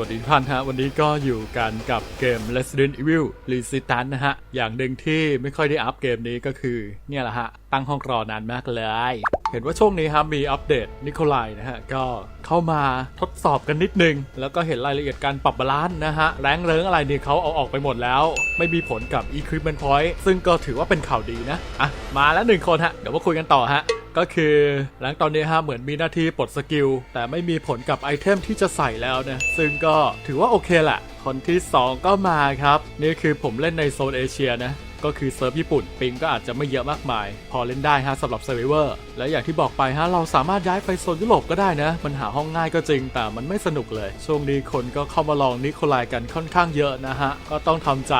วัสดีทุกท่านฮะ วันนี้ก็อยู่กันกับเกม Resident Evil Resistance นะฮะ อย่างหนึ่งที่ไม่ค่อยได้อัพเกมนี้ก็คือเนี่ยแหละฮะ ตั้งห้องรอนานมากเลย เห็นว่าช่วงนี้ครับมีอัปเดตนิโคลายนะฮะ ก็เข้ามาทดสอบกันนิดนึง แล้วก็เห็นรายละเอียดการปรับบาลานซ์นะฮะ แรงเริงอะไรนี่เขาเอาออกไปหมดแล้ว ไม่มีผลกับ Equipment Point ซึ่งก็ถือว่าเป็นข่าวดีนะ อะ มาแล้วหนึ่งคนฮะ เดี๋ยวมาคุยกันต่อฮะ ก็คือหลังตอนนี้ฮะเหมือนมีหน้าที่ปลดสกิล แต่ไม่มีผลกับไอเทมที่จะใส่แล้วนะซึ่งก็ถือว่าโอเคแหละคนที่ 2 ก็มาครับ นี่คือผมเล่นในโซนเอเชียนะ ก็คือเซิร์ฟญี่ปุ่นปิงก็อาจจะไม่เยอะมากมาย พอเล่นได้ฮะสำหรับเซ r v เวอร์และอย่างที่บอกไปฮะเราสามารถย้ายไปโซนยุโรปก็ได้นะ มันหาห้องง่ายก็จริง แต่มันไม่สนุกเลย ช่วงนี้คนก็เข้ามาลองนิโคลายกันค่อนข้างเยอะนะฮะ ก็ต้องทำใจ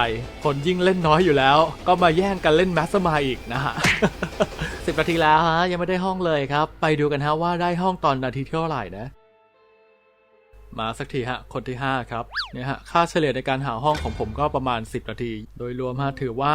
คนยิ่งเล่นน้อยอยู่แล้ว ก็มาแย่งกันเล่นแมสมาอีกนะฮะสิบนาทีแล้วฮะยังไม่ได้ห้องเลยครับ ไปดูกันฮะว่าได้ห้องตอนนาทีเท่าไหร่นะ มาสักทีฮะ คนที่ 5 ครับเนี่ยฮะค่าเฉลี่ยในการหาห้องของผมก็ประมาณ 10 นาที โดยรวมฮะถือว่า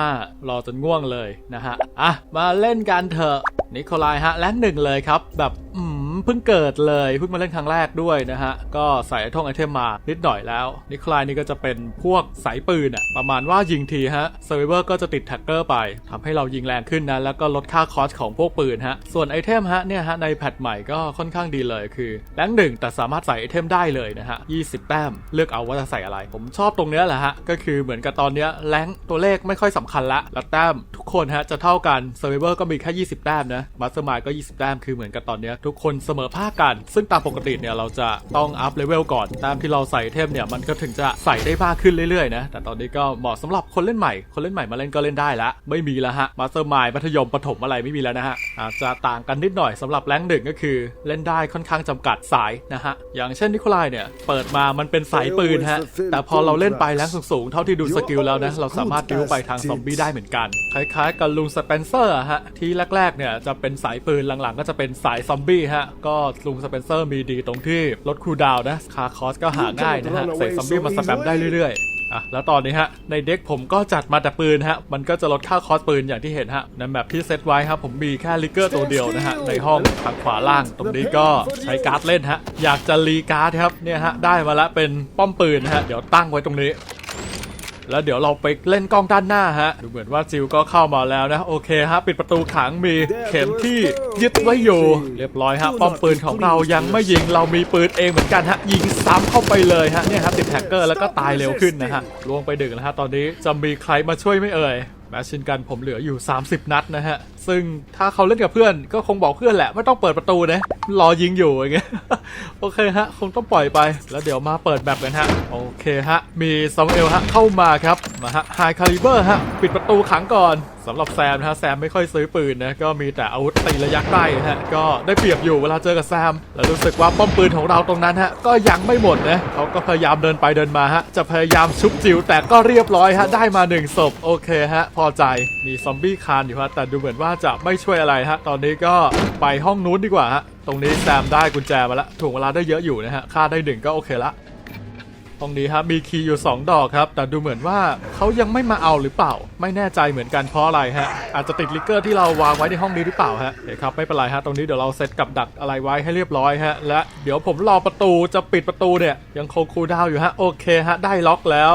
รอจนง่วงเลยนะฮะ อะ มาเล่นกันเถอะนิโคลายฮะแรงหนึ่งเลยครับ แบบ อืม เพิ่งเกิดเลยเพิ่งมาเล่นครั้งแรกด้วยนะฮะ ก็ใส่ไอทงไอเทมมานิดหน่อยแล้วนิคลายนี่ก็จะเป็นพวกสายปืนอะประมาณว่ายิงทีฮะเซอร์เวอร์ก็จะติดแท็กเกอร์ไปทำให้เรายิงแรงขึ้นนะแล้วก็ลดค่าคอสของพวกปืนฮะส่วนไอเทมฮะเนี่ยฮะในแพทใหม่ก็ค่อนข้างดีเลยคือแรงหนึ่งแต่สามารถใส่ไอเทมได้เลยนะฮะ20 แต้มเลือกเอาว่าจะใส่อะไร ผมชอบตรงเนี้ยแหละฮะก็คือเหมือนกับตอนเนี้ยแรงตัวเลขไม่ค่อยสำคัญละแล้วแต้มทุกคนฮะจะเท่ากันเซอร์เวอร์ก็มีแค่20 แต้มนะมาสเตอร์มายก็ 20 แต้มคือเหมือนกับตอนเนี้ยทุกคนเสมอภาคกัน ซึ่งตามปกติเนี่ยเราจะต้องอัพเลเวลก่อนต้มที่เราใส่เทมเนี่ยมันก็ถึงจะใส่ได้มากขึ้นเรื่อยๆนะ แต่ตอนนี้ก็เหมาะสำหรับคนเล่นใหม่ คนเล่นใหม่มาเล่นก็เล่นได้ละ ไม่มีแล้วฮะ มาสเตอร์มายมัธยมประถมอะไรไม่มีแล้วนะฮะ อาจจะต่างกันนิดหน่อยสำหรับแรงหนึ่งก็คือ เล่นได้ค่อนข้างจำกัดสายนะฮะ อย่างเช่นนิโคลายเนี่ยเปิดมามันเป็นสายปืนฮะ แต่พอเราเล่นไปแรงสูงๆเท่าที่ดูสกิลแล้วนะ เราสามารถบิ้วไปทางซอมบี้ได้เหมือนกัน คล้ายๆกับลุงสเปนเซอร์ฮะ ที่แรกๆเนี่ยจะเป็นสายปืนหลังๆ ก็จะเป็นสายซอมบี้ฮะ ก็ลุงสเปนเซอร์มีดีตรงที่ลดคูลดาวน์นะคาคอสก็หาง่ายนะฮะใส่ซอมบี้มาสแปมได้เรื่อยๆอะแล้วตอนนี้ฮะในเด็กผมก็จัดมาแต่ปืนฮะมันก็จะลดค่าคอสปืนอย่างที่เห็นฮะในแมปที่เซตไว้ครับผมมีแค่ลิกเกอร์ตัวเดียวนะฮะในห้องทางขวาล่างตรงนี้ก็ใช้การ์ดเล่นฮะอยากจะรีการ์ดครับเนี่ยฮะได้มาแล้วเป็นป้อมปืนฮะเดี๋ยวตั้งไว้ตรงนี้ แล้วเดี๋ยวเราไปเล่นกล้องด้านหน้าฮะ ดูเหมือนว่าจิวก็เข้ามาแล้วนะ โอเคฮะ ปิดประตูขังมีเข็มที่ยึดไว้อยู่ เรียบร้อยฮะ ป้อมปืนของเรายังไม่ยิง เรามีปืนเองเหมือนกันฮะ ยิงซ้ำเข้าไปเลยฮะ เนี่ยครับติดแท็กเกอร์แล้วก็ตายเร็วขึ้นนะฮะลวงไปดึกแล้วฮะ ตอนนี้จะมีใครมาช่วยไหม่เอ่ยแมชชินกันผมเหลืออยู่ 30 นัดนะฮะซึ่งถ้าเขาเล่นกับเพื่อนก็คงบอกเพื่อนแหละไม่ต้องเปิดประตูนะรอยิงอยู่อย่างเงี้ยโอเคฮะ คงต้องปล่อยไป แล้วเดี๋ยวมาเปิดแบบกันฮะ โอเคฮะ มีซามเอลฮะเข้ามาครับ มาฮะไฮคาลิเบอร์ฮะ ปิดประตูขังก่อนสำหรับแซมนะฮะแซมไม่ค่อยซื้อปืนนะก็มีแต่อาวุธตีระยะใกล้นะฮะก็ได้เปรียบอยู่เวลาเจอกับแซม แล้วรู้สึกว่าป้อมปืนของเราตรงนั้นฮะก็ยังไม่หมดนะเขาก็พยายามเดินไปเดินมาฮะจะพยายามชุบจิ๋วแต่ก็เรียบร้อยฮะได้มาหนึ่งศพโอเคฮะพอใจมีซอมบี้คานอยู่ฮะแต่ดูเหมือนว่าจะไม่ช่วยอะไรฮะ ตอนนี้ก็ไปห้องนู้นดีกว่าฮะ ตรงนี้แซมได้กุญแจมาแล้วถ่วงเวลาได้เยอะอยู่นะฮะ ค่าได้หนึ่งก็โอเคละตรงนี้ครับมีคีย์อยู่ 2 ดอกครับ แต่ดูเหมือนว่าเขายังไม่มาเอาหรือเปล่า ไม่แน่ใจเหมือนกันเพราะอะไรฮะ อาจจะติดลิกเกอร์ที่เราวางไว้ในห้องนี้หรือเปล่าฮะโอเคครับไม่เป็นไรฮะ ตรงนี้เดี๋ยวเราเซตกับดักอะไรไว้ให้เรียบร้อยฮะ และเดี๋ยวผมรอประตูจะปิดประตูเนี่ย ยังคงคูลดาวอยู่ฮะ โอเคฮะ ได้ล็อกแล้ว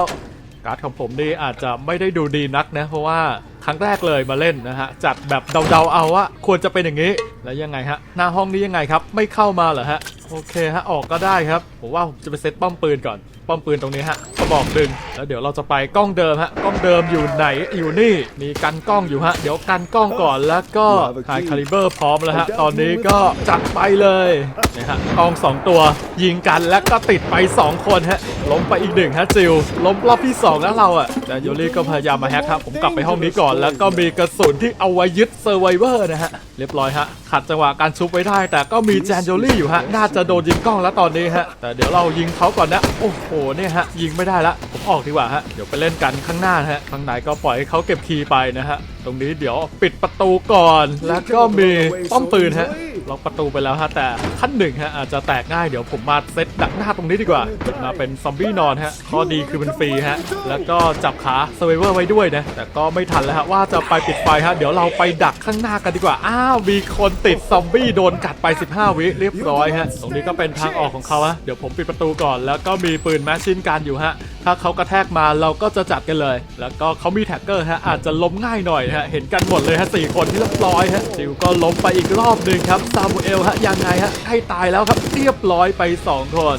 การ์ดของผมนี่อาจจะไม่ได้ดูดีนักนะ เพราะว่า รั้งแรกเลยมาเล่นนะฮะจัดแบบเดาๆเอาว่าควรจะเป็นอย่างนี้แล้วยังไงฮะหน้าห้องนี้ยังไงครับ ไม่เข้ามาเหรอฮะโอเคฮะออกก็ได้ครับผมว่าผมจะไปเซตป้อมปืนก่อน ป้อมปืนตรงนี้ฮะกระบอกดึงแล้วเดี๋ยวเราจะไปกล้องเดิมฮะกล้องเดิมอยู่ไหนอยู่นี่มีกันกล้องอยู่ฮะเดี๋ยวกันกล้องก่อนแล้วก็ไฮคาลิเบอร์พร้อมแล้วฮะตอนนี้ก็จัดไปเลยนะฮะกล้องสองตัวยิงกันแล้วก็ติดไป 2 คนฮะล้มไปอีกหนึ่งฮะจิวล้มรอบที่ 2 แล้วเราอะแต่โยลี่ก็พยายามมาแฮกครับผมกลับไปห้องนี้ก่อน แล้วก็มีกระสุนที่เอาไว้ยึดเซอร์ไวเวอร์นะฮะเรียบร้อยฮะขัดจังหวะการชุบไว้ได้ แต่ก็มีแจนโยลี่อยู่ฮะน่าจะโดนยิงกล้องแล้วตอนนี้ฮะแต่เดี๋ยวเรายิงเขาก่อนนะโอ้โหเนี่ยฮะยิงไม่ได้ละผมออกดีกว่าฮะเดี๋ยวไปเล่นกันข้างหน้าฮะข้างไหนก็ปล่อยให้เขาเก็บคีย์ไปนะฮะตรงนี้เดี๋ยวปิดประตูก่อนแล้วก็มีป้อมปืนฮะ ล็อกประตูไปแล้วฮะแต่ขั้นหนึ่งฮะอาจจะแตกง่ายเดี๋ยวผมมาเซตดักหน้าตรงนี้ดีกว่ามาเป็นซอมบี้นอนฮะข้อดีคือมันฟรีฮะแล้วก็จับขาเซเวอร์ไว้ด้วยนะแต่ก็ไม่ทันแล้วฮะว่าจะไปปิดไฟฮะเดี๋ยวเราไปดักข้างหน้ากันดีกว่าอ้าวมีคนติดซอมบี้โดนกัดไป 15 วิเรียบร้อยฮะตรงนี้ก็เป็นทางออกของเขาฮะเดี๋ยวผมปิดประตูก่อน แล้วก็มีปืนแมชชินกันอยู่ฮะ ถ้าเขากระแทกมาเราก็จะจัดกันเลย แล้วก็เขามีแท็กเกอร์ฮะอาจจะล้มง่ายหน่อยฮะเห็นกันหมดเลยฮะสี่คนที่เรียบร้อยฮะจิวก็ล้มไปอีกรอบหนึ่งครับซามูเอลฮะยังไงฮะใกล้ตายแล้วครับเรียบร้อยไป 2 คน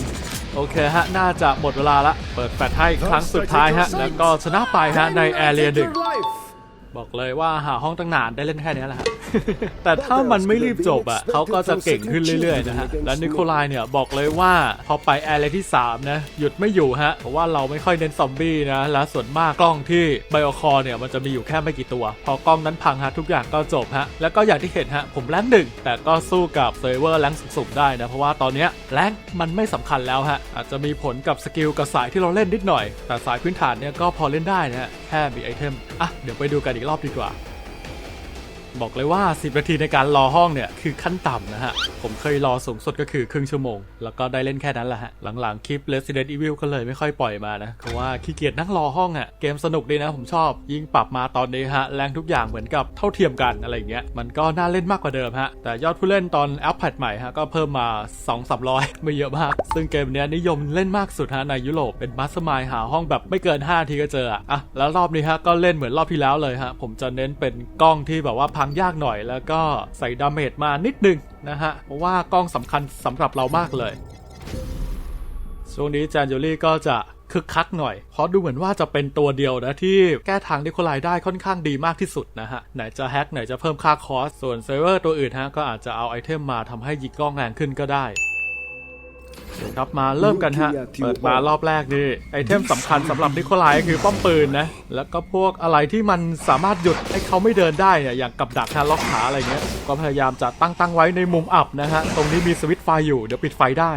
โอเคฮะ น่าจะหมดเวลาละ เปิดแฟลชให้ครั้งสุดท้ายฮะ แล้วก็ชนะไปฮะ ในแอเรียหนึ่ง บอกเลยว่าหาห้องตั้งนานได้เล่นแค่นี้แหละครับแต่ถ้ามันไม่รีบจบอะเขาก็จะเก่งขึ้นเรื่อยๆนะฮะ และนิโคลายเนี่ยบอกเลยว่าพอไปแอร์เรที่ 3 นะ หยุดไม่อยู่ฮะ เพราะว่าเราไม่ค่อยเน้นซอมบี้นะ และส่วนมากกล้องที่ไบโอคอร์เนี่ยมันจะมีอยู่แค่ไม่กี่ตัว พอกล้องนั้นพังฮะทุกอย่างก็จบฮะ แล้วก็อย่างที่เห็นฮะผมแรงค์หนึ่งแต่ก็สู้กับเซร์ฟเวอร์แรงค์สูงๆได้นะ เพราะว่าตอนเนี้ยแรงค์มันไม่สำคัญแล้วฮะ อาจจะมีผลกับสกิลกับสายที่เราเล่นนิดหน่อย แต่สายพื้นฐานเนี่ยก็พอเล่นได้นะฮะแค่มีไอเทม อะ เดี๋ยวไปดูกันอีกรอบดีกว่า บอกเลยว่า 10 นาทีในการรอห้องเนี่ย คือขั้นต่ำนะฮะ ผมเคยรอสูงสุดก็คือครึ่งชั่วโมง แล้วก็ได้เล่นแค่นั้นแหละฮะ หลังๆ คลิป Resident Evil ก็เลยไม่ค่อยปล่อยมานะเพราะว่าขี้เกียจนั่งรอห้องอะ่ะ เกมสนุกดีนะผมชอบ ยิ่งปรับมาตอนนี้ฮะ แรงทุกอย่างเหมือนกับเท่าเทียมกันอะไรเงี้ย มันก็น่าเล่นมากกว่าเดิมฮะ แต่ยอดผู้เล่นตอนอัปเดตใหม่ฮะก็เพิ่มมา 2 3 0 0 ไม่เยอะมาก ซึ่งเกมเนี้ยนิยมเล่นมากสุดฮะในยุโรป เป็นมัสมายหาห้องแบบไม่เกิน5นาทีก็เจออะอะแล้วรอบนี้ฮะก็เล่นเหมือนรอบที่แล้วเลยฮะผมจะเน้นเป็นกล้องที่แบบว่าพังยากหน่อย แล้วก็ใส่ดาเมจมานิดนึงนะฮะ เพราะว่ากล้องสำคัญสำหรับเรามากเลย ช่วงนี้จานยูรี่ก็จะคึกคักหน่อย เพราะดูเหมือนว่าจะเป็นตัวเดียวนะที่แก้ทางนิโคลายได้ค่อนข้างดีมากที่สุดนะฮะ ไหนจะแฮกไหนจะเพิ่มค่าคอส ส่วนเซิร์ฟเวอร์ตัวอื่นฮะก็อาจจะเอาไอเทมมาทำให้ยิงกล้องแรงขึ้นก็ได้ ครับมาเริ่มกันฮะ เปิดมารอบแรกนี่ไอเทมสำคัญสำหรับนิโคลายก็คือป้อมปืนนะ แล้วก็พวกอะไรที่มันสามารถหยุดให้เขาไม่เดินได้เนี่ยอย่างกับดักฮะล็อกขาอะไรเงี้ย ก็พยายามจะตั้งตั้งไว้ในมุมอับนะฮะ ตรงนี้มีสวิตช์ไฟอยู่เดี๋ยวปิดไฟได้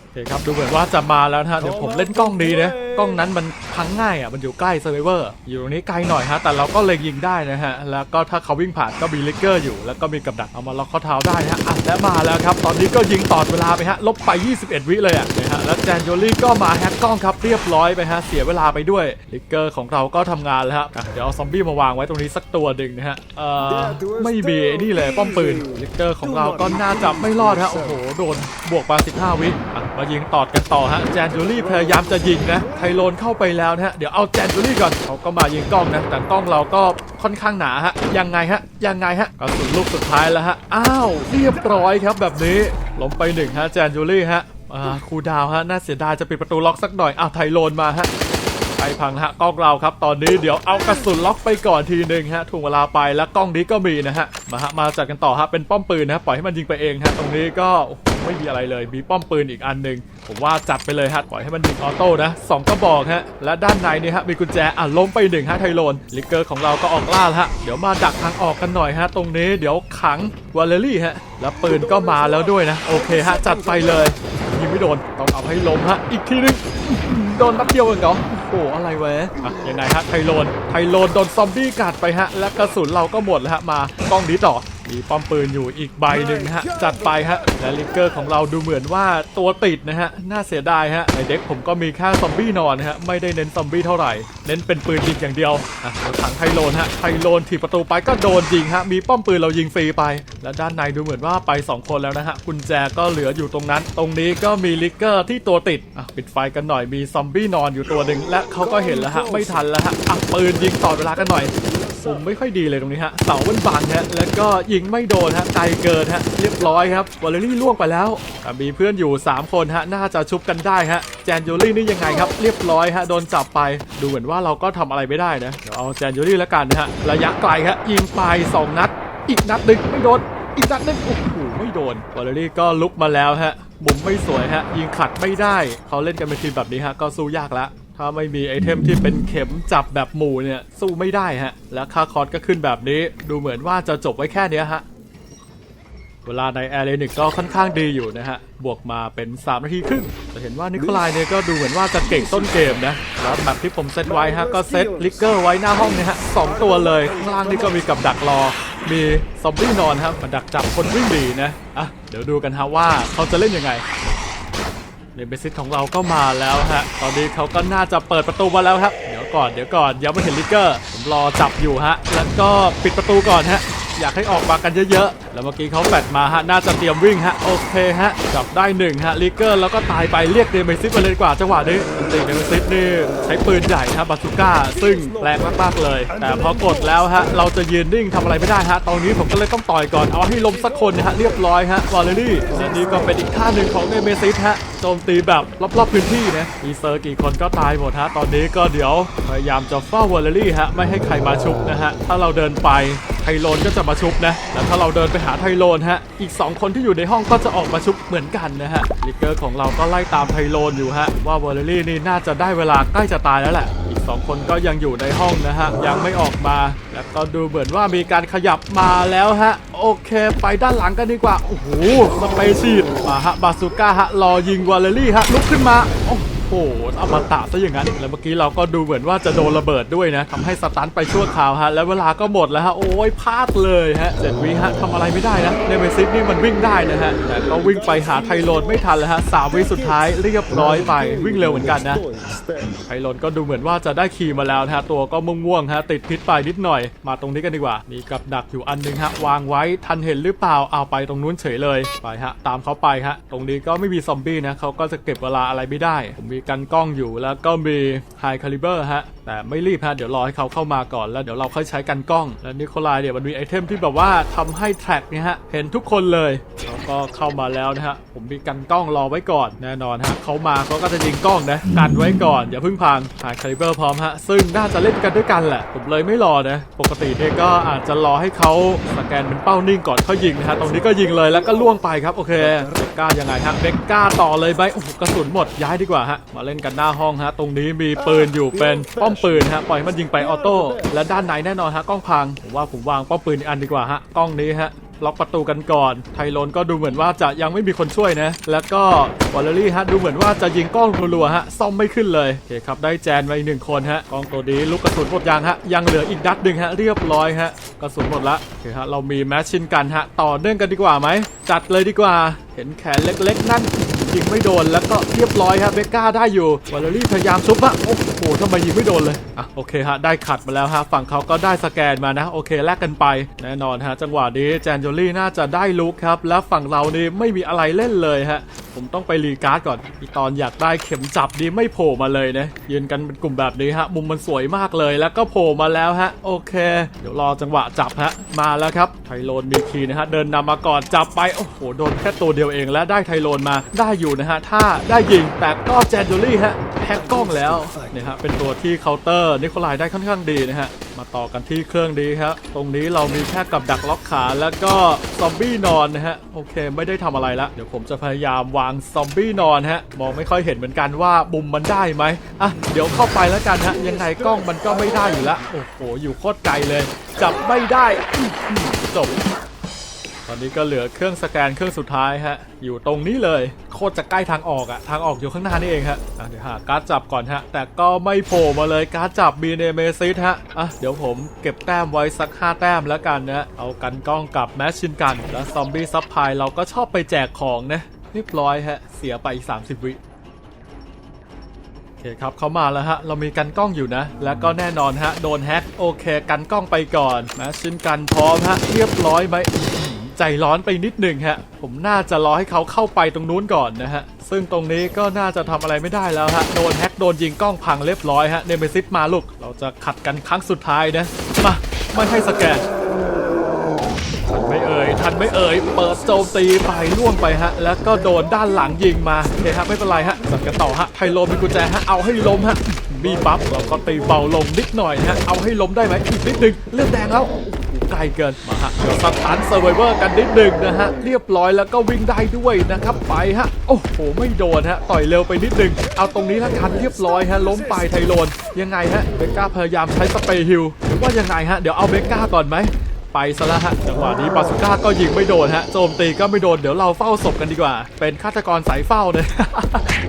โอเคครับดูเหมือนว่าจะมาแล้วนะฮะเดี๋ยวผมเล่นกล้องนี้นะ กล้องนั้นมันพังง่ายอะมันอยู่ใกล้เซอร์ไวเวอร์อยู่ตรงนี้ไกลหน่อยฮะแต่เราก็เล็งยิงได้นะฮะแล้วก็ถ้าเขาวิ่งผ่านก็มีลิกเกอร์อยู่ แล้วก็มีกับดักเอามาล็อกข้อเท้าได้นะฮะอะและมาแล้วครับ ตอนนี้ก็ยิงต่อเวลาไปฮะลบไป 21 วิเลยอะนะฮะแล้วแจนโยลี่ก็มาแฮกกล้องครับเรียบร้อยไปฮะเสียเวลาไปด้วยลิกเกอร์ของเราก็ทำงานแล้วฮะะเดี๋ยวเอาซอมบี้มาวางไว้ตรงนี้สักตัวหนึ่งนะฮะเอ่อไม่มีนี่เลยป้อมปืนลิกเกอร์ของเราก็น่าจะไม่รอดฮะโอ้โหโดนบวกมา15 วิมายิงต่อกันต่อฮะแจนจูลี่พยายามจะยิงนะโลนเข้าไปแล้วนะฮะ เดี๋ยวเอาแจนจูลี่ก่อนเขาก็มายิงกล้องนะ แต่กล้องเราก็ค่อนข้างหนาฮะ ยังไงฮะ ยังไงฮะกระสุนลูกสุดท้ายแล้วฮะ อ้าว เรียบร้อยครับแบบนี้ ล้มไปหนึ่งฮะแจนจูลี่ฮะ อ่าครูดาวฮะ น่าเสียดายจะปิดประตูล็อกสักหน่อย อ้าวไทโลนมาฮะ ไปพังฮะกล้องเราครับ ตอนนี้เดี๋ยวเอากระสุนล็อกไปก่อนทีหนึ่งฮะถ่วงเวลาไปแล้วกล้องนี้ก็มีนะฮะมาฮะมาจัดกันต่อฮะเป็นป้อมปืนนะฮะปล่อยให้มันยิงไปเองฮะตรงนี้ก็ไม่มีอะไรเลยมีป้อมปืนอีกอันหนึ่งผมว่าจัดไปเลยฮะปล่อยให้มันยิงออโต้นะสองกระบอกฮะและด้านในนี่ฮะมีกุญแจอะล้มไปหนึ่งฮะไทโลนลิกเกอร์ของเราก็ออกล่าแล้วฮะเดี๋ยวมาดักทางออกกันหน่อยฮะตรงนี้เดี๋ยวขังวาเลรี่ฮะแล้วปืนก็มาแล้วด้วยนะโอเคฮะจัดไปเลยยิงไม่โดนต้องเอาให้ล้มฮะอีกทีหนึงโดนนัดเดียวเองเหรอ โอ้โหอะไรเว้ยยังไงฮะไทโลนไทโลนโดนซอมบี้กัดไปฮะ และกระสุนเราก็หมดแล้วฮะมากล้องนี้ต่อ มีป้อมปืนอยู่อีกใบหนึ่งนะฮะ จัดไปฮะ และลิกเกอร์ของเราดูเหมือนว่าตัวติดนะฮะ น่าเสียดายฮะ ในเด็กผมก็มีแค่ซอมบี้นอนนะฮะ ไม่ได้เน้นซอมบี้เท่าไหร่ เน้นเป็นปืนยิงอย่างเดียวอะรถถังไทโลนฮะ ไทโลนถีบประตูไปก็โดนยิงฮะ มีป้อมปืนเรายิงฟรีไป และด้านในดูเหมือนว่าไป 2 คนแล้วนะฮะ กุญแจก็เหลืออยู่ตรงนั้น ตรงนี้ก็มีลิกเกอร์ที่ตัวติด อะ ปิดไฟกันหน่อย มีซอมบี้นอนอยู่ตัวหนึ่งและเขาก็เห็นแล้วฮะ ไม่ทันแล้วฮะ อะ ปืนยิงต่อเวลากันหน่อย ผมไม่ค่อยดีเลยตรงนี้ฮะเสามันบังฮะแล้วก็ยิงไม่โดนฮะไกลเกินฮะเรียบร้อยครับวอลเลรี่ล่วงไปแล้วมีเพื่อนอยู่ 3 คนฮะน่าจะชุบกันได้ฮะแจนยูรี่นี่ยังไงครับ เรียบร้อยฮะโดนจับไปดูเหมือนว่าเราก็ทำอะไรไม่ได้นะเดี๋ยวเอาแจนยูรี่แล้วกันนะฮะระยะไกลฮะยิงไปสองนัด อีกนัดหนึ่งไม่โดนอีกนัดหนึ่งโอ้โหไม่โดนวอลเลรี่ก็ลุกมาแล้วฮะมุมไม่สวยฮะยิงขัดไม่ได้เขาเล่นกันเป็นทีมแบบนี้ฮะก็สู้ยากละ ถ้าไม่มีไอเทมที่เป็นเข็มจับแบบหมู่เนี่ย สู้ไม่ได้ฮะ แล้วค่าคอร์สก็ขึ้นแบบนี้ ดูเหมือนว่าจะจบไว้แค่เนี้ยฮะ เวลาในแอร์เรนิกก็ค่อนข้างดีอยู่นะฮะ บวกมาเป็น 3 นาทีครึ่งจะเห็นว่านิโคลายเนี่ยก็ดูเหมือนว่าจะเก่งต้นเกมนะ แล้วแบบที่ผมเซตไว้ฮะ ก็เซตลิกเกอร์ไว้หน้าห้องเนี่ยฮะสองตัวเลยข้างล่างนี่ก็มีกับดักรอมีซอมบี้นอนครับมาดักจับคนวิ่งหนีนะ อะ เดี๋ยวดูกันฮะว่าเขาจะเล่นยังไง เนเบซิสของเราก็มาแล้วฮะ ตอนนี้เขาก็น่าจะเปิดประตูมาแล้วครับ เดี๋ยวก่อน เดี๋ยวก่อนยังไม่เห็นลิกเกอร์ ผมรอจับอยู่ฮะ แล้วก็ปิดประตูก่อนฮะ อยากให้ออกมากันเยอะๆ แล้วเมื่อกี้เขาแฟดมาฮะ น่าจะเตรียมวิ่งฮะ โอเคฮะ จับได้หนึ่งฮะ ลิเกอร์แล้วก็ตายไปเรียกเนเบซิสมาเลยดีกว่าจังหวะนี้จริงเนเบซิสนี่ใช้ปืนใหญ่ฮะบาซูก้า ซึ่งแรงมากๆเลย แต่พอกดแล้วฮะ เราจะยืนนิ่งทำอะไรไม่ได้ฮะ ตอนนี้ผมก็เลยต้องต่อยก่อน เอาให้ลมสักคนนะฮะ เรียบร้อยฮะวอลเลอรี่และนี่ก็เป็นอีกท่าหนึ่งของเนเบซิสฮะ โจมตีแบบรอบๆพื้นที่นะ มีเซอร์กี่คนก็ตายหมดฮะ ตอนนี้ก็เดี๋ยวพยายามจะเฝ้าวอลเลอรี่ฮะ ไม่ให้ใครมาชุบนะฮะ ถ้าเราเดินไป โลนก็จะมาชุบนะ แล้วถ้าเราเดินไปหาไทโลนฮะ อีก 2 คนที่อยู่ในห้องก็จะออกมาชุบเหมือนกันนะฮะ ลิกเกอร์ของเราก็ไล่ตามไทโลนอยู่ฮะ ว่าวอลเลอรี่นี่น่าจะได้เวลาใกล้จะตายแล้วแหละ อีก 2 คนก็ยังอยู่ในห้องนะฮะ ยังไม่ออกมา แล้วก็ดูเหมือนว่ามีการขยับมาแล้วฮะ โอเคไปด้านหลังกันดีกว่า โอ้โหสเปซีดมาฮะ บาซูก้าฮะ รอยิงวอลเลอรี่ฮะ ลุกขึ้นมา โอ้โห โอ้โหอมตะซะอย่างนั้น แล้วเมื่อกี้เราก็ดูเหมือนว่าจะโดนระเบิดด้วยนะทำให้สตันไปชั่วคราวฮะ แล้วเวลาก็หมดแล้วฮะ โอ้ยพลาดเลยฮะเจ็ดวิฮะทำอะไรไม่ได้นะในเมซิสนี่มันวิ่งได้นะฮะ แต่ก็วิ่งไปหาไทโรนไม่ทันแล้วฮะสามวิสุดท้ายเรียบร้อยไปวิ่งเร็วเหมือนกันนะ ไทโรนก็ดูเหมือนว่าจะได้คีย์มาแล้วนะฮะ ตัวก็ม่วงๆฮะ ติดพิษไปนิดหน่อย มาตรงนี้กันดีกว่า มีกับดักอยู่อันหนึงฮะ วางไว้ทันเห็นหรือเปล่า เอาไปตรงนู้นเฉยเลย ไปฮะ ตามเขาไปฮะ ตรงนี้ก็ไม่มีซอมบี้นะเขาก็จะเก็บเวลาอะไรไม่ได้ผมมีกันกล้องอยู่แล้วก็มีไฮคาลิเบอร์ฮะ แต่ไม่รีบฮะเดี๋ยวรอให้เขาเข้ามาก่อนแล้วเดี๋ยวเราค่อยใช้กันกล้อง และนิโคลายเนี่ยมันมีไอเทมที่แบบว่าทำให้แทร็กเนี่ยฮะเห็นทุกคนเลยแล้วก็เข้ามาแล้วนะฮะผมมีกันกล้องรอไว้ก่อนแน่นอนฮะเขามาเขาก็จะยิงกล้องนะกันไว้ก่อนอย่าเพิ่งพังไฮคาลิเบอร์พร้อมฮะซึ่งน่าจะเล่นกันด้วยกันแหละ ผมเลยไม่รอนะปกติเนี่ยก็อาจจะรอให้เขาสแกนเป็นเป้านิ่งก่อนเขายิงนะฮะตรงนี้ก็ยิงเลยแล้วก็ล่วงไปครับโอเคเบกก้ายังไงฮะเบกก้าต่อเลยไหมโอ้กระสุนหมดย้ายดีกว่าฮะมาเล่นกันหน้าห้องฮะตรงนี้มีปืนอยู่เป็นป้อมปืนฮะปล่อยให้มันยิงไปออโต้และด้านในแน่นอนฮะกล้องพังผมว่าผมวางป้อมปืนอีกอันดีกว่าฮะกล้องนี้ฮะล็อกประตูกันก่อน ไทโรนก็ดูเหมือนว่าจะยังไม่มีคนช่วยนะ แล้วก็วอลเลอรี่ฮะดูเหมือนว่าจะยิงกล้องรัวๆฮะซ่อมไม่ขึ้นเลยโอเคครับได้แจนไว้หนึ่งคนฮะกล้องตัวนี้ลูกกระสุนหมดยางฮะยังเหลืออีกนัดหนึ่งฮะเรียบร้อยฮะกระสุนหมดละโอเคฮะเรามีแมชชินกันฮะต่อเนื่องกันดีกว่าไหมจัดเลยดีกว่า เห็นแขนเล็กๆนั่น ยิงไม่โดนแล้วก็เรียบร้อยครับเบกก้าได้อยู่วอลเลอรี่พยายามชุบอะโอ้โหทำไมยิงไม่โดนเลยอะโอเคฮะได้ขัดมาแล้วฮะฝั่งเขาก็ได้สแกนมานะโอเคแลกกันไป แน่นอนฮะจังหวะนี้แจนโจลี่น่าจะได้ลุกครับแล้วฝั่งเรานี่ไม่มีอะไรเล่นเลยฮะผมต้องไปรีการ์ดก่อนอีตอนอยากได้เข็มจับนี่ไม่โผล่มาเลยนะยืนกันเป็นกลุ่มแบบนี้ฮะมุมมันสวยมากเลยแล้วก็โผล่มาแล้วฮะโอเค เดี๋ยวรอจังหวะจับฮะมาแล้วครับไทโรนมีคีนะฮะเดินนำมาก่อนจับไปโอ้โหโดนแค่ตัวเดียวเองและได้ไทโรนมาได้อยู่นะฮะ ถ้าได้ยิงแต่ก็แจนจูลี่ฮะแฮกกล้องแล้วเนี่ยฮะเป็นตัวที่เคาน์เตอร์นิโคลายได้ค่อนข้างดีนะฮะ มาต่อกันที่เครื่องดีครับ ตรงนี้เรามีแค่กับดักล็อกขาแล้วก็ซอมบี้นอนนะฮะ โอเค ไม่ได้ทำอะไรละเดี๋ยวผมจะพยายามวางซอมบี้นอนฮะ มองไม่ค่อยเห็นเหมือนกันว่าบุมมันได้ไหมอะเดี๋ยวเข้าไปแล้วกันฮะ ยังไงกล้องมันก็ไม่ได้อยู่ละโอ้โหอยู่โคตรไกลเลย จับไม่ได้จบ อนนี้ก็เหลือเครื่องสแกนเครื่องสุดท้ายฮะ อยู่ตรงนี้เลย โคตรจะใกล้ทางออกอะทางออกอยู่ข้างหน้านี่เองฮะอะเดี๋ยวหาการ์ดจับก่อนฮะ แต่ก็ไม่โผล่มาเลยการ์ดจับบีเนเมซิสฮะ อะ เดี๋ยวผมเก็บแต้มไว้สัก 5 แต้มแล้วกันนะ เอากันกล้องกับแมชชินกัน แล้วซอมบี้ซับพายเราก็ชอบไปแจกของนะเรียบร้อยฮะ เสียไปอีก 30 วิโอเคครับเขามาแล้วฮะ เรามีกันกล้องอยู่นะ แล้วก็แน่นอนฮะ โดนแฮ็กโอเค กันกล้องไปก่อนแมชชินกันพร้อมฮะ เรียบร้อยไหม ใจร้อนไปนิดหนึ่งฮะ ผมน่าจะรอให้เขาเข้าไปตรงนู้นก่อนนะฮะ ซึ่งตรงนี้ก็น่าจะทำอะไรไม่ได้แล้วฮะ โดนแฮ็กโดนยิงกล้องพังเรียบร้อยฮะ เนเมซิสมาลูก เราจะขัดกันครั้งสุดท้ายนะ มาไม่ให้สแกนทันไม่เอ่ย ทันไม่เอ่ย เปิดโจมตีไปล่วงไปฮะ แล้วก็โดนด้านหลังยิงมาโอเคฮะไม่เป็นไรฮะจัดกันต่อฮะ ไทโลมีกุญแจฮะ เอาให้ล้มฮะ มีบัฟเราก็ตีเบาลงนิดหน่อยฮะ เอาให้ล้มได้ไหมอีกนิดนึงเลือดแดงแล้วโอ้โห ไกลเกิน มาฮะเดี๋ยวสถานเซอร์ไวเวอร์กันนิดหนึ่งนะฮะ เรียบร้อยแล้วก็วิ่งได้ด้วยนะครับ ไปฮะ โอ้โห ไม่โดนฮะ ต่อยเร็วไปนิดหนึ่งเอาตรงนี้ละกันเรียบร้อยฮะ ล้มไปไทโรนยังไงฮะ เบก้าพยายามใช้สเปรย์ฮิลหรือว่ายังไงฮะ เดี๋ยวเอาเบก้าก่อนไหม ไปซะล้วฮะจังหวะนี้บาสุก้าก็ยิงไม่โดนฮะโจมตีก็ไม่โดนเดี๋ยวเราเฝ้าศพกันดีกว่า เป็นฆาตกรสายเฝ้าเนี่ย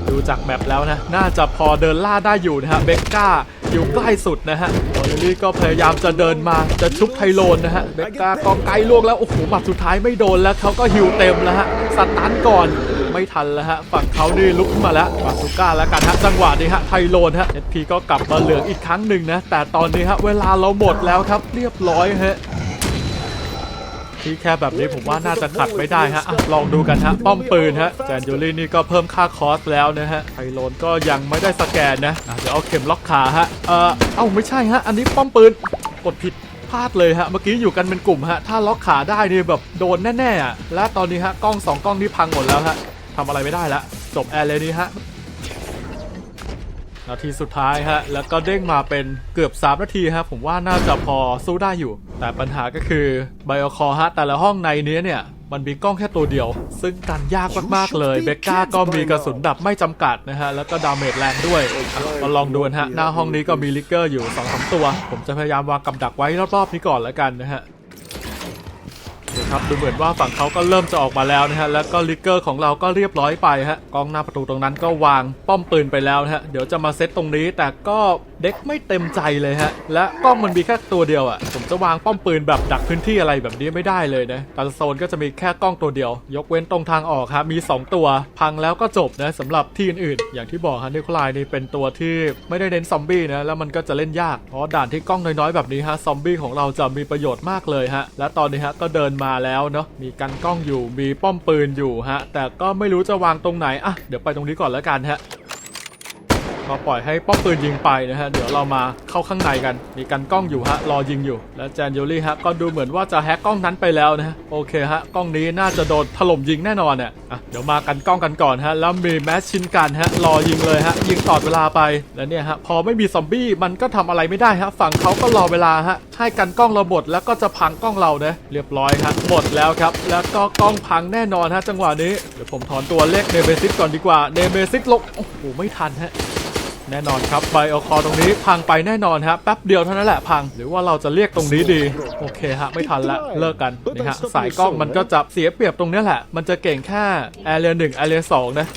ดูจากแมปแล้วนะ น่าจะพอเดินล่าได้อยู่นะฮะเบกก้าอยู่ใกล้สุดนะฮะโอเลลี่ก็พยายามจะเดินมาจะชุบไทโลนนะฮะเบกก้ากองไกลล่วงแล้วโอ้โหหมัดสุดท้ายไม่โดนแล้วเขาก็ฮิวเต็มแล้วฮะสตันก่อนไม่ทันแล้วฮะฝั่งเขานี่ลุกขึ้นมาแล้วบาสุก้าแล้วกันฮะจังหวะนี้ฮะไทโลนฮะเอพีก็กลับมาเหลืองอีกครั้งหนึ่งนะแต่ตอนนี้ฮะเวลาเราหมดแล้วครับเรียบร้อยฮะ ที่แค่แบบนี้ผมว่าน่าจะขัดไม่ได้ฮะลองดูกันฮะ ป้อมปืนฮะแจนยูรี่นี่ก็เพิ่มค่าคอสแล้วนะฮะไทโลนก็ยังไม่ได้สแกนนะอะเดี๋ยวเอาเข็มล็อกขาฮะเออเอ้าไม่ใช่ฮะ อันนี้ป้อมปืนกดผิดพลาดเลยฮะ เมื่อกี้อยู่กันเป็นกลุ่มฮะ ถ้าล็อกขาได้นี่แบบโดนแน่ๆอะและตอนนี้ฮะกล้องสองกล้องนี่พังหมดแล้วฮะทำอะไรไม่ได้ละจบแอร์เลยนี้ฮะ นาทีสุดท้ายฮะ แล้วก็เด้งมาเป็นเกือบ 3 นาทีฮะ ผมว่าน่าจะพอสู้ได้อยู่ แต่ปัญหาก็คือไบโอคอฮะ แต่ละห้องในนี้เนี่ยมันมีกล้องแค่ตัวเดียว ซึ่งกันยากมาก ๆ เลย เบกก้าก็มีกระสุนดับไม่จำกัดนะฮะ แล้วก็ดาเมจแรงด้วยอะมาลองดูนะฮะ หน้าห้องนี้ก็มีลิกเกอร์อยู่2อสตัว ผมจะพยายามวางกับดักไว้รอบ ๆ นี้ก่อนแล้วกันนะฮะ ครับดูเหมือนว่าฝั่งเขาก็เริ่มจะออกมาแล้วนะฮะแล้วก็ลิกเกอร์ของเราก็เรียบร้อยไปฮะกองหน้าประตูตรงนั้นก็วางป้อมปืนไปแล้วนะฮะเดี๋ยวจะมาเซตตรงนี้แต่ก็เด็กไม่เต็มใจเลยฮะและกล้องมันมีแค่ตัวเดียวอะผมจะวางป้อมปืนแบบดักพื้นที่อะไรแบบนี้ไม่ได้เลยนะแต่โซนก็จะมีแค่กล้องตัวเดียว ยกเว้นตรงทางออกครับมี 2 ตัว พังแล้วก็จบนะสำหรับที่อื่นๆอย่างที่บอกฮะนิโคลายนี่เป็นตัวที่ไม่ได้เน้นซอมบี้นะแล้วมันก็จะเล่นยากเพราะด่านที่กล้องน้อยๆแบบนี้ฮะซอมบี้ของเราจะมีประโยชน์มากเลยฮะและตอนนี้ฮะก็เดินมาแล้วเนาะมีกันกล้องอยู่มีป้อมปืนอยู่ฮะแต่ก็ไม่รู้จะวางตรงไหนอะเดี๋ยวไปตรงนี้ก่อนแล้วกันฮะ ก็ปล่อยให้ป้อมปืนยิงไปนะฮะ เดี๋ยวเรามาเข้าข้างในกัน มีกันกล้องอยู่ฮะ รอยิงอยู่ และแจนยูรี่ฮะ ก็ดูเหมือนว่าจะแฮกกล้องนั้นไปแล้วนะ โอเคฮะ กล้องนี้น่าจะโดนถล่มยิงแน่นอนเนี่ยอะ เดี๋ยวมากันกล้องกันก่อนฮะ แล้วมีแมชชินกันฮะ รอยิงเลยฮะ ยิงต่อเวลาไป แล้วเนี่ยฮะ พอไม่มีซอมบี้มันก็ทำอะไรไม่ได้ฮะ ฝั่งเขาก็รอเวลาฮะ ให้กันกล้องเราหมดแล้วก็จะพังกล้องเราเนะเรียบร้อยฮะ หมดแล้วครับ แล้วก็กล้องพังแน่นอนฮะ จังหวะนี้ เดี๋ยวผมถอนตัวเลขเนเมซิสก่อนดีกว่า เนเมซิสลงโอ้โหไม่ทันฮะ แน่นอนครับไบโอคอตรงนี้พังไปแน่นอนฮะแป๊บเดียวเท่านั้นแหละพังหรือว่าเราจะเรียกตรงนี้ดี โอเคฮะไม่ทันละเลิกกันนี่ฮะสายกล้องมันก็จะเสียเปรียบตรงเนี้ยแหละ มันจะเก่งแค่แอเรียหนึ่งแอเรียสองนะ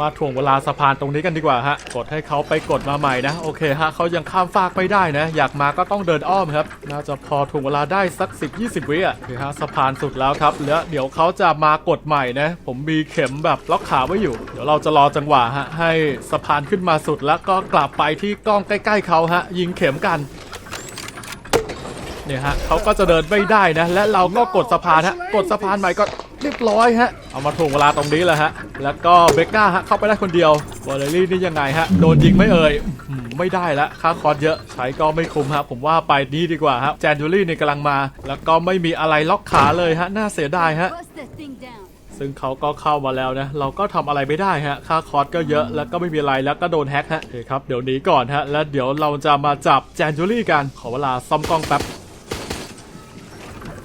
มาถ่วงเวลาสะพานตรงนี้กันดีกว่าฮะ กดให้เขาไปกดมาใหม่นะ โอเคฮะเขายังข้ามฟากไม่ได้นะ อยากมาก็ต้องเดินอ้อมครับ น่าจะพอถ่วงเวลาได้สัก 10-20 วิอะคือฮะสะพานสุดแล้วครับ แล้วเดี๋ยวเขาจะมากดใหม่นะ ผมมีเข็มแบบล็อกขาไว้อยู่ เดี๋ยวเราจะรอจังหวะฮะ ให้สะพานขึ้นมาสุดแล้วก็กลับไปที่กล้องใกล้ ๆเขาฮะ ยิงเข็มกันเนี่ยฮะเขาก็จะเดินไม่ได้นะ และเราก็กดสะพานฮะ กดสะพานใหม่ก็ เรียบร้อยฮะ เอามาถ่วงเวลาตรงนี้แหละฮะ แล้วก็เบกก้าฮะเข้าไปได้คนเดียววอลเลรี่นี่ยังไงฮะ โดนยิงไม่เอ่ย ไม่ได้ละค่าคอร์สเยอะ ใช้ก็ไม่คุ้มฮะ ผมว่าไปนี่ดีกว่าครับแจนจูรี่นี่กำลังมา แล้วก็ไม่มีอะไรล็อกขาเลยฮะ น่าเสียดายฮะ ซึ่งเขาก็เข้ามาแล้วนะ เราก็ทำอะไรไม่ได้ฮะ ค่าคอร์สก็เยอะ แล้วก็ไม่มีอะไร แล้วก็โดนแฮ็กฮะโอเคครับ เดี๋ยวหนีก่อนฮะ แล้วเดี๋ยวเราจะมาจับแจนจูรี่กัน ขอเวลาซ่อมกล้องแป๊บ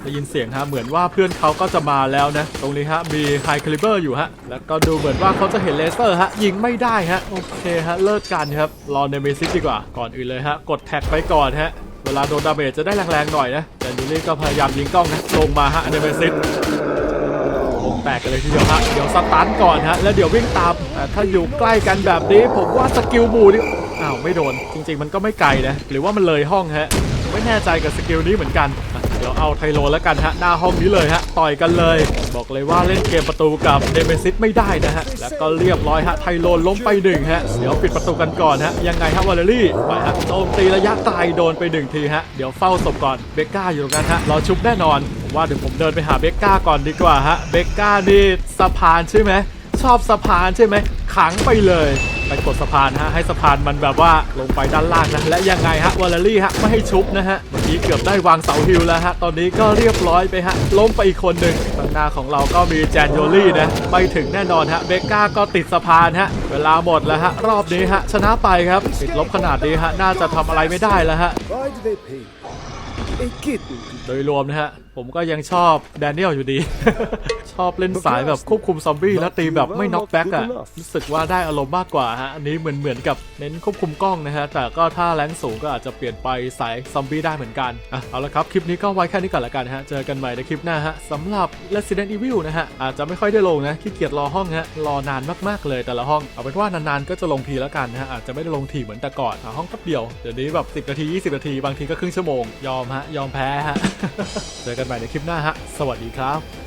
ได้ยินเสียงฮะเหมือนว่าเพื่อนเขาก็จะมาแล้วนะ ตรงนี้ฮะมีไฮคลิเบอร์อยู่ฮะ แล้วก็ดูเหมือนว่าเขาจะเห็นเลเซอร์ฮะยิงไม่ได้ฮะ โอเคฮะ เลิกกันครับ รอเนเมซิสดีกว่า ก่อนอื่นเลยฮะ กดแท็กไปก่อนฮะ เวลาโดนดาเมจจะได้แรงๆหน่อยนะ แต่ดูนี่ก็พยายามยิงกล้องนะ ลงมาฮะเนเมซิสแตกกันเลยทีเดียวฮะ เดี๋ยวสตันก่อนฮะ แล้วเดี๋ยววิ่งตามแต่ถ้าอยู่ใกล้กันแบบนี้ ผมว่าสกิลบูนี่อ้าวไม่โดน จริง ๆ มันก็ไม่ไกลนะ หรือว่ามันเลยห้องฮะ ไม่แน่ใจกับสกิลนี้เหมือนกันอะ ดี๋ยวเอาไทโลแล้วกันฮะหน้าห้องนี้เลยฮะต่อยกันเลย บอกเลยว่าเล่นเกมประตูกับเดเมซิสไม่ได้นะฮะแล้วก็เรียบร้อยฮะไทโลล้มไปหนึ่งฮะเดี๋ยวปิดประตูกันก่อนฮะยังไงฮะวาเลรี่ไปฮะโจมตีระยะไกลโดนไปหนึ่งทีฮะเดี๋ยวเฝ้าศพก่อนเบกก้าอยู่ตรงนั้นฮะรอชุบแน่นอนว่าเดี๋ยวผมเดินไปหาเบกก้าก่อนดีกว่าฮะเบก้านี่สะพานใช่ไหม ชอบสะพานใช่ไหมขังไปเลยไปกดสะพานฮะให้สะพานมันแบบว่าลงไปด้านล่างนะและยังไงฮะวอลเลรี่ฮะไม่ให้ชุบนะฮะเมื่อกี้เกือบได้วางเสาฮิลแล้วฮะตอนนี้ก็เรียบร้อยไปฮะล้มไปอีกคนหนึ่งข้างหน้าของเราก็มีแจนโยลี่นะไม่ถึงแน่นอนฮะเบก้าก็ติดสะพานฮะเวลาหมดแล้วฮะรอบนี้ฮะชนะไปครับติดลบขนาดนี้ฮะน่าจะทำอะไรไม่ได้แล้วฮะ ไอ้กิจโดยรวมนะฮะ ผมก็ยังชอบแดเนียลอยู่ดี ชอบเล่นสายแบบควบคุมซอมบี้แล้วตีแบบไม่น็อกแบ็กอะรู้สึกว่าได้อารมณ์มากกว่าฮะ อันนี้เหมือนเหมือนกับเน้นควบคุมกล้องนะฮะ แต่ก็ถ้าแรงสูงก็อาจจะเปลี่ยนไปสายซอมบี้ได้เหมือนกันอะเอาละครับคลิปนี้ก็ไว้แค่นี้ก่อนละกันฮะ เจอกันใหม่ในคลิปหน้าฮะสำหรับ Resident Evil นะฮะอาจจะไม่ค่อยได้ลงนะขี้เกียจรอห้องฮะรอนานมากๆเลยแต่ละห้องเอาเป็นว่านานๆก็จะลงทีแล้วกันนะฮะอาจจะไม่ได้ลงทีเหมือนแต่ก่อนหาห้องแป๊บเดียวเดี๋ยวนี้แบบ10นาที20 นาทีบางทีก็ครึ่งชั่วโมงยอมฮะ ยอมแพ้ฮะ เจอกันใหม่ในคลิปหน้าฮะ สวัสดีครับ